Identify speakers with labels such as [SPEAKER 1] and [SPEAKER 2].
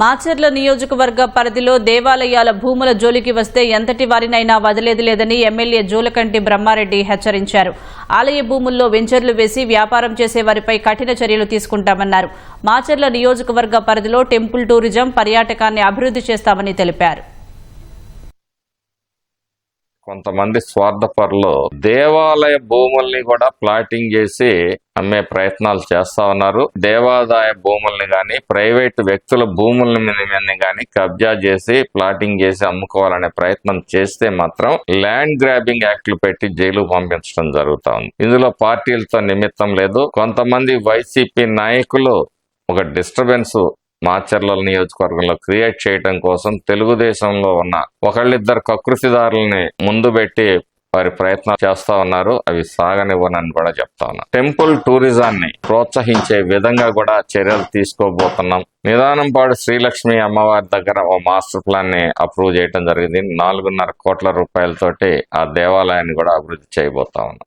[SPEAKER 1] మాచర్ల నియోజకవర్గ పరిధిలో దేవాలయాల భూముల జోలికి వస్తే ఎంతటి వారినైనా వదిలేది లేదని ఎమ్మెల్యే జూలకంటి బ్రహ్మారెడ్డి హెచ్చరించారు. ఆలయ భూముల్లో వెంచర్లు వేసి వ్యాపారం చేసే వారిపై కఠిన చర్యలు తీసుకుంటామన్నారు. మాచర్ల నియోజకవర్గ పరిధిలో టెంపుల్ టూరిజం పర్యాటకాన్ని అభివృద్ధి చేస్తామని తెలిపారు.
[SPEAKER 2] కొంతమంది స్వార్థపరులు దేవాలయ భూముల్ని కూడా ప్లాటింగ్ చేసి అమ్మే ప్రయత్నాలు చేస్తా ఉన్నారు. దేవాదాయ భూముల్ని గాని ప్రైవేట్ వ్యక్తుల భూముల్ని మీద గాని కబ్జా చేసి ప్లాటింగ్ చేసి అమ్ముకోవాలనే ప్రయత్నం చేస్తే మాత్రం ల్యాండ్ గ్రాబింగ్ యాక్ట్లు పెట్టి జైలు పంపించడం జరుగుతా ఉంది. ఇందులో పార్టీలతో నిమిత్తం లేదు. కొంతమంది వైసీపీ నాయకులు ఒక డిస్టర్బెన్స్ మాచర్ల నియోజకవర్గంలో క్రియేట్ చేయడం కోసం తెలుగుదేశంలో ఉన్న ఒకళ్ళిద్దరు కకృతిదారుల్ని ముందు పెట్టి వారి ప్రయత్నాలు చేస్తా ఉన్నారు. అవి సాగనివ్వనని కూడా చెప్తా ఉన్నా. టెంపుల్ టూరిజాన్ని ప్రోత్సహించే విధంగా కూడా చర్యలు తీసుకోబోతున్నాం. నిదానంపాడు శ్రీలక్ష్మి అమ్మవారి దగ్గర ఓ మాస్టర్ ప్లాన్ని అప్రూవ్ చేయడం జరిగింది. నాలుగున్నర కోట్ల రూపాయలతోటి ఆ దేవాలయాన్ని కూడా అభివృద్ధి చేయబోతా ఉన్నాం.